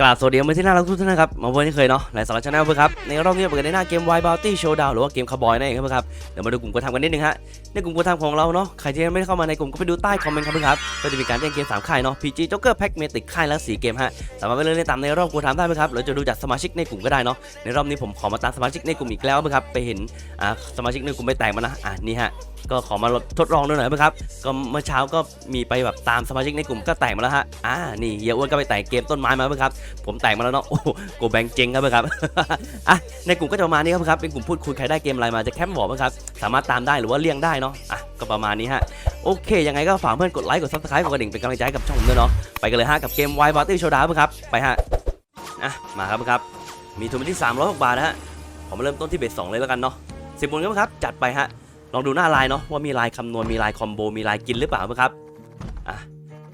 กราบสวัสดีมาที่น่ารักทุกท่านนะครับ มาวันนี้เคยเนาะหลายสาระชาแนลเพื่อครับ ในรอบนี้เปิดกันในหน้าเกม Wild Bounty Showdown หรือว่าเกมคาร์บอยนั่นเองครับเพื่อนครับเดี๋ยวมาดูกลุ่มกดทำกันนิดนึงฮะ ในกลุ่มกดทำของเราเนาะ ใครที่ยังไม่ได้เข้ามาในกลุ่มก็ไปดูใต้คอมเมนต์ครับเพื่อนครับ ก็จะมีการแจ้งเกม 3 ค่ายเนาะ PG Joker Pack Matic ค่ายละ4เกมฮะ สามารถไปเล่นได้ตามในรอบกดทำได้ไหมครับหรือจะดูจากสมาชิกในกลุ่มก็ได้เนาะ ในรอบนี้ผมขอมาตามสมาชิกในกลุ่มอีกแล้วครับ ไปเห็นอ่าสมาชิกในกลุ่มไปแตกมานะ อะนี่ฮะก็ขอมาทดลองด้วยหน่อยครับ ก็เมื่อเช้าก็มีไปแบบตามสมาชิกในกลุ่มก็แตกมาแล้วฮะ อ่า นี่เฮียอ้วนก็ไปแตกเกมต้นไม้มาครับ ผมแตกมาแล้วเนาะ โอ้โกแบงเจงครับครับ อะ ในกลุ่มก็จะประมาณนี้ครับ เป็นกลุ่มพูดคุยใครได้เกมอะไรมาจะแคปบอกครับ สามารถตามได้หรือว่าเลี่ยงได้เนาะ อะ ก็ประมาณนี้ฮะ โอเค ยังไงก็ฝากเพื่อนกดไลค์ กดซับสไครต์กดกระดิ่งเป็นกำลังใจกับช่องผมด้วยเนาะ ไปกันเลยฮะกับเกม Wild Party Showdown ครับ ไปฮะ อะ มาครับครับ มีทุนไปที่306บาทนะฮะผมเริ่มต้นที่เบสสองเลยแล้วกันเนาะสิบมูลครับจัดไปฮะ ลองดูหน้าลายเนาะว่ามีลายคำนวณมีลายคอมโบมีลายกินหรือเปล่าครับอะ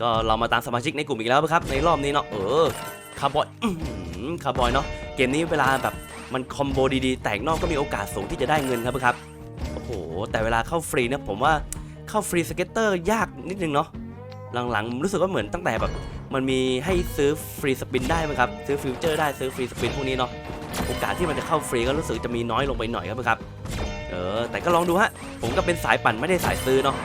ก็เรามาตามสมาชิกในกลุ่มอีกแล้วครับในรอบนี้เนาะเออคาร์บอยคาร์บอยเนาะเกมนี้เวลาแบบมันคอมโบดีๆ แตกนอกก็มีโอกาสสูงที่จะได้เงินครับครับโอ้โหแต่เวลาเข้าฟรีเนี่ยผมว่าเข้าฟรีสเก็ตเตอร์ยากนิดนึงเนาะหลังๆรู้สึกว่าเหมือนตั้งแต่แบบ มันมีให้ซื้อฟรีสปินได้ไหมครับซื้อฟิวเจอร์ได้ซื้อฟรีสปินพวกนี้เนาะโอกาสที่มันจะเข้าฟรีก็รู้สึกจะมีน้อยลงไปหน่อยครับครับ เออ แต่ก็ลองดูฮะ ผมก็เป็นสายปั่นไม่ได้สายซื้อเนาะ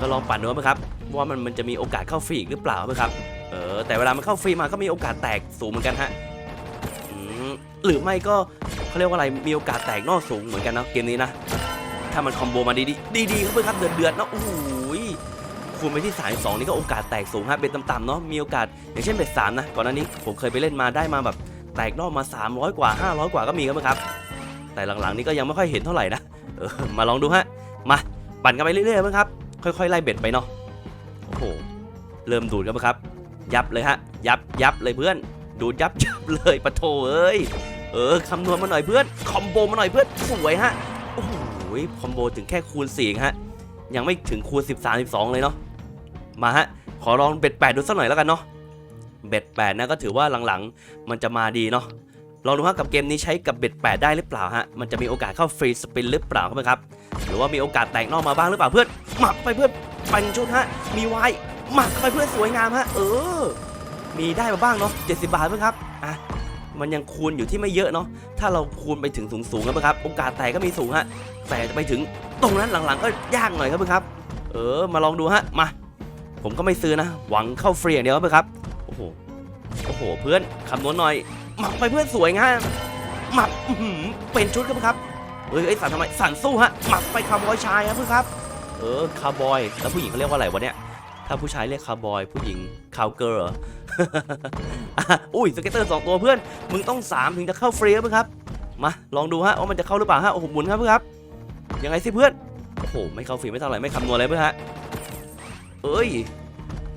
ก็ลองปั่นดูครับ ว่ามันมันจะมีโอกาสเข้าฟรีอีกหรือเปล่าครับ เออ แต่เวลามันเข้าฟรีมาก็มีโอกาสแตกสูงเหมือนกันฮะอืมหรือไม่ก็เขาเรียกว่าอะไร มีโอกาสแตกนอกสูงเหมือนกันนะเกมนี้นะ ถ้ามันคอมโบมาดีดีๆครับเพื่อนครับเดือดเดือดๆนะโอ้โหคูณไปที่สายสองนี่ก็โอกาสแตกสูงฮะเป็นต่ำๆเนาะ มีโอกาสอย่างเช่นเบ็ดสามนะ ก่อนหน้านี้ผมเคยไปเล่นมาได้มาแบบแตกนอกมา 300 กว่า 500 กว่าก็มีครับ แต่หลังๆนี้ก็ยังไม่ค่อยเห็นเท่าไหร่นะ เออมาลองดูฮะมาปั่นกันไปเรื่อยๆมั้งครับค่อยๆไล่เบ็ดไปเนาะโอ้โหเริ่มดูดกันมั้งครับ ยับเลยฮะ ยับยับเลยเพื่อน ดูดยับยับเลยปะโถเอ้ยเออคำนวณมาหน่อยเพื่อนคอมโบมาหน่อยเพื่อนสวยฮะโอ้โหคอมโบถึงแค่คูณ4ฮะยังไม่ถึงคูณ13 12 เลยเนาะมาฮะขอลองเบ็ด8ดูสักหน่อยแล้วกันเนาะเบ็ด8นะก็ถือว่าหลังๆ มันจะมาดีเนาะ ลองดูฮะกับเกมนี้ใช้กับเบ็ด8ได้หรือเปล่าฮะ มันจะมีโอกาสเข้าฟรีสปินหรือเปล่าครับ หรือว่ามีโอกาสแตกนอกมาบ้างหรือเปล่าเพื่อนหมักไปเพื่อนปันชุดฮะ มีไว้หมักไปเพื่อนสวยงามฮะ เออ มีได้มาบ้างเนาะ70 บาทเพื่อนครับอะมันยังคูณอยู่ที่ไม่เยอะเนาะ ถ้าเราคูณไปถึงสูงๆครับ โอกาสแตกก็มีสูงฮะ แต่จะไปถึงตรงนั้นหลังๆ ก็ยากหน่อยครับเพื่อนครับ เออ มาลองดูฮะ มา ผมก็ไม่ซื้อนะ หวังเข้าฟรีอย่างเดียวครับโอ้โห โอ้โห เพื่อนคำนวณหน่อย หมักไปเพื่อนสวยงามหมักเป็นชุดครับครับเฮ้ยเอ้สันทำไมสันสู้ฮะหมักไปคาร์บอยชายครับเพื่อนครับ เออคาร์บอยแล้วผู้หญิงเขาเรียกว่าอะไรวะเนี่ยถ้าผู้ชายเรียกคาร์บอย ผู้หญิงคาวเกิร์ลอุ้ยสเก็ตเตอร์สองตัวเพื่อน มึงต้องสามถึงจะเข้าฟรีครับเพื่อนครับมาลองดูฮะว่ามันจะเข้าหรือเปล่าฮะโอ้โหหมุนครับเพื่อนครับยังไงสิเพื่อนโอ้โหไม่เข้าฟรีไม่เท่าไหร่ไม่คำนวณเลยเพื่อนฮะเอ้ย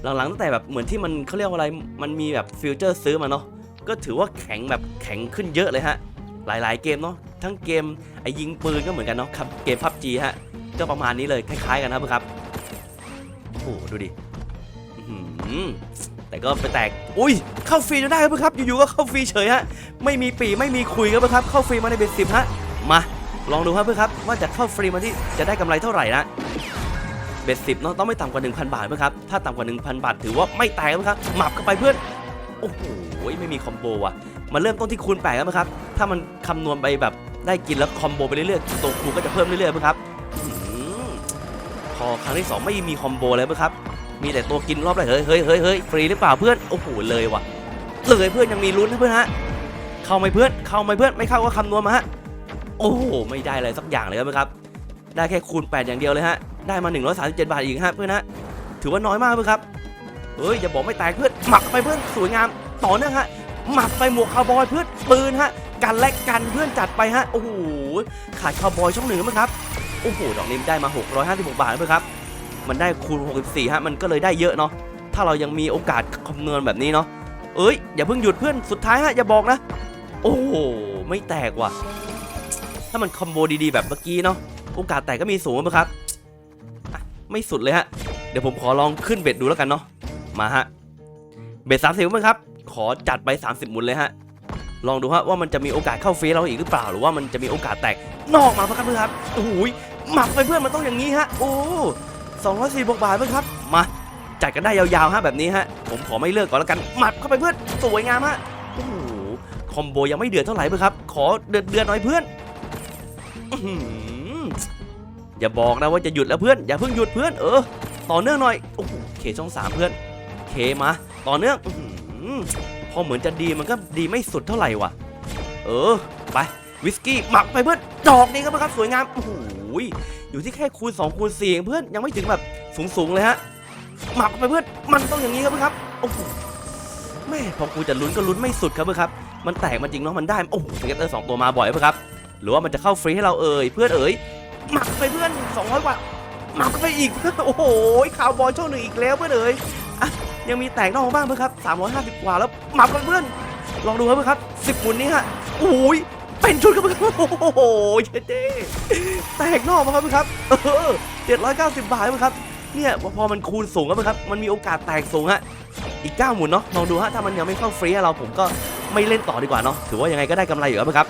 หลังๆตั้งแต่แบบเหมือนที่มันเขาเรียกว่าอะไรมันมีแบบฟิวเจอร์ซื้อมาเนาะ ก็ถือว่าแข็งแบบแข็งขึ้นเยอะเลยฮะ หลายๆเกมเนาะทั้งเกมไอ้ยิงปืนก็เหมือนกันเนาะครับเกมพับจีฮะก็ประมาณนี้เลยคล้ายๆกันนะครับโอ้โหดูดิแต่ก็ไปแตก อุ้ย เข้าฟรีจนได้ครับครับ อยู่ๆ ก็เข้าฟรีเฉยฮะ ไม่มีปีไม่มีคุยครับเพื่อครับ เข้าฟรีมาในเบ็ดสิบฮะ มา ลองดูครับเพื่อนครับ ว่าจะเข้าฟรีมาที่จะได้กำไรเท่าไหร่นะ เบ็ดสิบเนาะต้องไม่ต่ำกว่า 1,000 บาทเพื่อนครับ ถ้าต่ำกว่า 1,000 บาทถือว่าไม่แตกครับ หมับเข้าไปเพื่อน โอ้โหไม่มีคอมโบว่ะมันเริ่มต้นที่คูณแปดแล้วครับถ้ามันคำนวณไปแบบได้กินแล้วคอมโบไปเรื่อยๆตัวคูณก็จะเพิ่มเรื่อยๆครับอื้อหือพอครั้งที่สองไม่มีคอมโบเลยครับมีแต่ตัวกินรอบแรกเฮ้ยเฮ้ยเฮ้ยเฮ้ยฟรีหรือเปล่าเพื่อนโอ้โหเลยว่ะเลยเพื่อนยังมีลุ้นนะเพื่อนฮะเข้าไหมเพื่อนเข้าไหมเพื่อนไม่เข้าก็คำนวณมาฮะโอ้โหไม่ได้เลยสักอย่างเลยครับได้แค่คูณ 8 อย่างเดียวเลยฮะได้มา 137 บาทอีกฮะเพื่อนฮะถือว่าน้อยมากเพื่อนครับ เฮ้ยอย่าบอกไม่แตกเพื่อนหมักไปเพื่อนสวยงามต่อเนื่องฮะหมักไปหมวกคาวบอยเพื่อนปืนฮะกันและกันเพื่อนจัดไปฮะโอ้โหขาดคาวบอยช่องหนึ่งมั้งครับโอ้โหดอกนี้ได้มา 656 บาทเพื่อนครับมันได้คูณ 64ฮะมันก็เลยได้เยอะเนาะถ้าเรายังมีโอกาสคำนวณแบบนี้เนาะเอ้ยอย่าเพิ่งหยุดเพื่อนสุดท้ายฮะอย่าบอกนะ โอ้โหไม่แตกว่ะ ถ้ามันคอมโบดีๆแบบเมื่อกี้เนาะโอกาสแตกก็มีสูงไหมครับไม่สุดเลยฮะเดี๋ยวผมขอลองขึ้นเบ็ดดูแล้วกันเนาะ มาฮะ เบ็ดสามสิบมั้งครับ ขอจัดไป 30 หมุนเลยฮะ ลองดูฮะว่ามันจะมีโอกาสเข้าเฟรีเราอีกหรือเปล่า หรือว่ามันจะมีโอกาสแตกนอกมาปะครับเพื่อนครับโอ้โหยหมักไปเพื่อนมันต้องอย่างนี้ฮะ โอ้สองร้อยสี่บาทเพื่อนครับ มาจัดกันได้ยาวๆฮะแบบนี้ฮะ ผมขอไม่เลิกก่อนแล้วกัน หมักเข้าไปเพื่อน สวยงามฮะ โอ้โห คอมโบยังไม่เดือดเท่าไหร่เพื่อนครับ ขอเดือดเดือดหน่อยเพื่อนอย่าบอกนะว่าจะหยุดแล้วเพื่อน อย่าเพิ่งหยุดเพื่อน เออ ต่อเนื่องหน่อย โอ้โหเคช่องสามเพื่อน เคมาต่อเนื่องอพอเหมือนจะดีมันก็ดีไม่สุดเท่าไหร่ว่ะ เออ ไปวิสกี้หมักไปเพื่อนดอกนี้ครับครับสวยงามโอ้โหอยู่ที่แค่คูณ2คูณ4เองเพื่อนยังไม่ถึงแบบสูงๆเลยฮะหมักไปเพื่อนมันต้องอย่างนี้ครับเพื่อนครับโอ้โหแม่พอกูจะลุ้นก็ลุ้นไม่สุดครับเพื่อนครับ มันแตกมันจริงเนาะมันได้โอ้โหสเก็ตเตอร์สองตัวมาบ่อยเพื่อนครับ หรือว่ามันจะเข้าฟรีให้เราเอ่ยเพื่อนเอ่ยหมักไปเพื่อน200กว่าหมักไปอีกโอ้โหข่าวบอลช่องหนึ่งอีกแล้วเพื่อนเอ่ยอะ ยังมีแตกนอกบ้างเพื่อนครับ 350 กว่าแล้วหมักกันเพื่อน ลองดูครับเพื่อนครับ 10หมุนนี้ฮะโอ้ยเป็นชุดครับเพื่อนโอ้โหเจ๊เจ๊แตกนอกมาครับเพื่อนครับเออ790 บาทเพื่อนครับเนี่ยพอมันคูณสูงครับเพื่อนครับมันมีโอกาสแตกสูงฮะอีก9หมุนเนาะลองดูฮะถ้ามันยังไม่เข้าฟรีเราผมก็ไม่เล่นต่อดีกว่าเนาะถือว่ายังไงก็ได้กำไรอยู่ครับเพื่อนครับ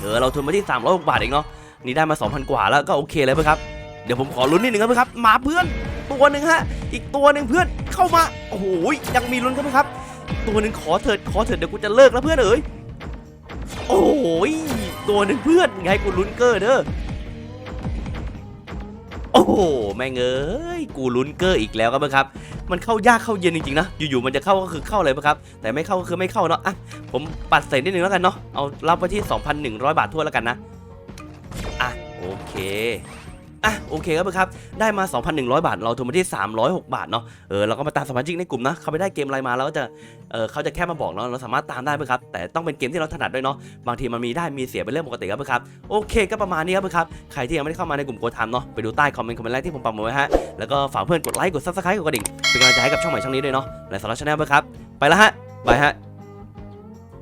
เออเราทุนมาที่306บาทเองเนาะนี่ได้มา 2,000 กว่าแล้วก็โอเคเลยเพื่อนครับเดี๋ยวผมขอลุ้นนิดนึงครับเพื่อนครับมาเพื่อน ตัวหนึ่งฮะ อีกตัวหนึ่งเพื่อนเข้ามา โอ้โหยังมีลุ้นครับครับ ตัวหนึ่งขอเถิดขอเถิดเดี๋ยวกูจะเลิกแล้วเพื่อนเอ๋ยโอ้โหตัวหนึ่งเพื่อนไงกูลุ้นเกอร์เด้อโอ้โหแม่งเอ้ยกูลุ้นเกอร์อีกแล้วครับครับ มันเข้ายากเข้าเย็นจริงๆนะอยู่ๆมันจะเข้าก็คือเข้าเลยครับ แต่ไม่เข้าก็คือไม่เข้าเนาะอะผมปัดเศษนิดนึงแล้วกันเนาะเอารับไปที่ 2,100 บาททั่วแล้วกันนะอะโอเค อะโอเคครับเพื่อนครับ ได้มา 2,100 บาท เราทุนมาที่ 306 บาทเนาะ เออเราก็มาตามสมาชิกในกลุ่มนะ เขาไปได้เกมอะไรมาแล้วก็จะ เออเขาจะแค่มาบอกเนาะ เราสามารถตามได้เพื่อนครับ แต่ต้องเป็นเกมที่เราถนัดด้วยเนาะ บางทีมันมีได้มีเสียเป็นเรื่องปกติครับเพื่อนครับ โอเคก็ประมาณนี้ครับเพื่อนครับ ใครที่ยังไม่ได้เข้ามาในกลุ่มโกทามเนาะ ไปดูใต้คอมเมนต์คอมเมนต์แรกที่ผมปักหมุดไว้ฮะ แล้วก็ฝากเพื่อนกดไลค์ กดซับสไครต์กดกระดิ่ง เป็นกำลังใจให้กับช่องใหม่ช่องนี้ด้วยเนาะและสำหรับช anel เพื่อนครับ ไปแล้วฮะบายฮะ